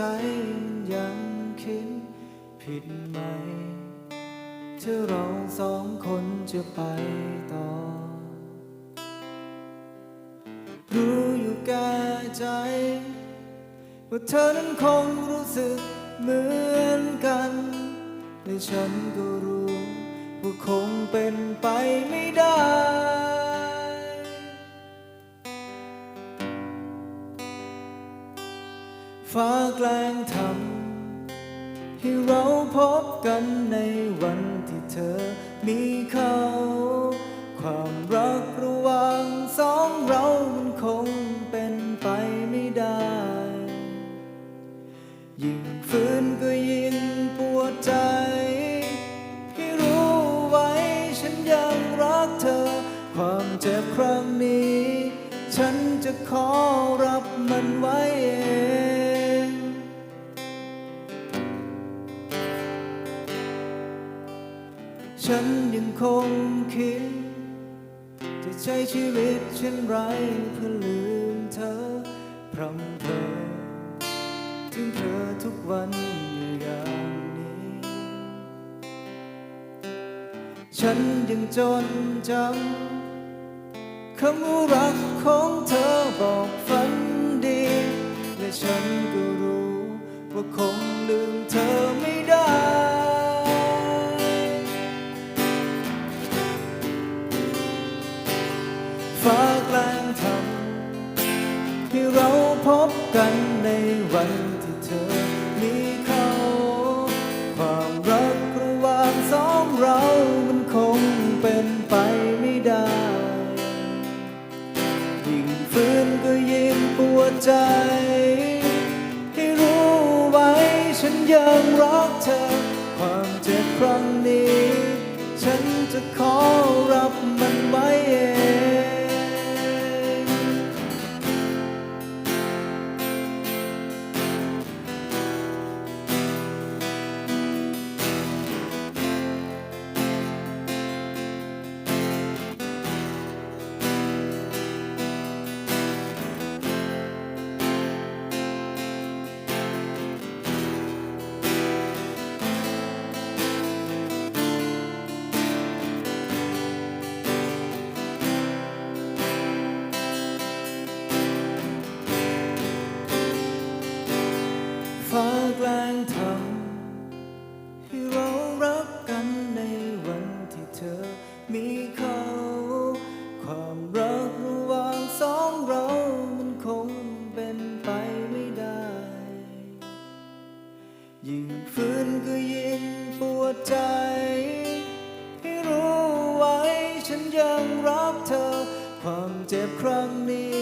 ใจยังคิดผิดไหมถ้าเราสองคนจะไปต่อ รู้อยู่แก่ใจ ว่าเธอนั้นคงรู้สึกเหมือนกันและฉันก็รู้ ว่าคงเป็นไปไม่ได้ ฟ้ากลางทำให้เราพบกันในวันที่เธอมีเขา ความรักระหว่างสองเรามันคงเป็นไปไม่ได้ ยิ่งฝืนก็ยิ่งปวดใจให้รู้ไว้ฉันยังรักเธอ ความเจ็บครั้งนี้ ฉันจะขอรับมันไว้เอง ฉันยังคงคิด จะใช้ชีวิตเช่นไรเพื่อลืมเธอ พรำเพอถึงเธอทุกวันอยู่อย่างนี้ ฉันยังจนจำคำว่ารักของเธอบอกฝันดี และฉันก็รู้ว่าคงลืมเธอ เรามันคงเป็นไปไม่ได้ ยิ่งฟื้นก็ยิ่งปวดใจ ให้รู้ไว้ฉันยังรักเธอ ความเจ็บครั้งนี้ ฉันจะขอรับมันไว้เอง ฟ้ากลางทำให้เรารักกันในวันที่เธอมีเขาความรักระหว่างสองเรามันคงเป็นไปไม่ได้ ยิ่งฝืนก็ยิ่งปวดใจ ให้รู้ไว้ฉันยังรักเธอ ความเจ็บครั้งนี้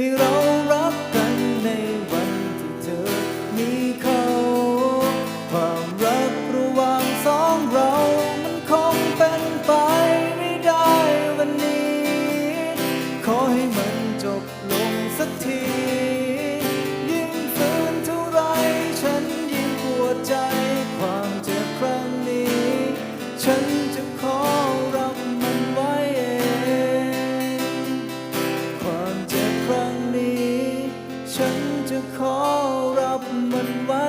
ให้เรา ขอรับมันไว้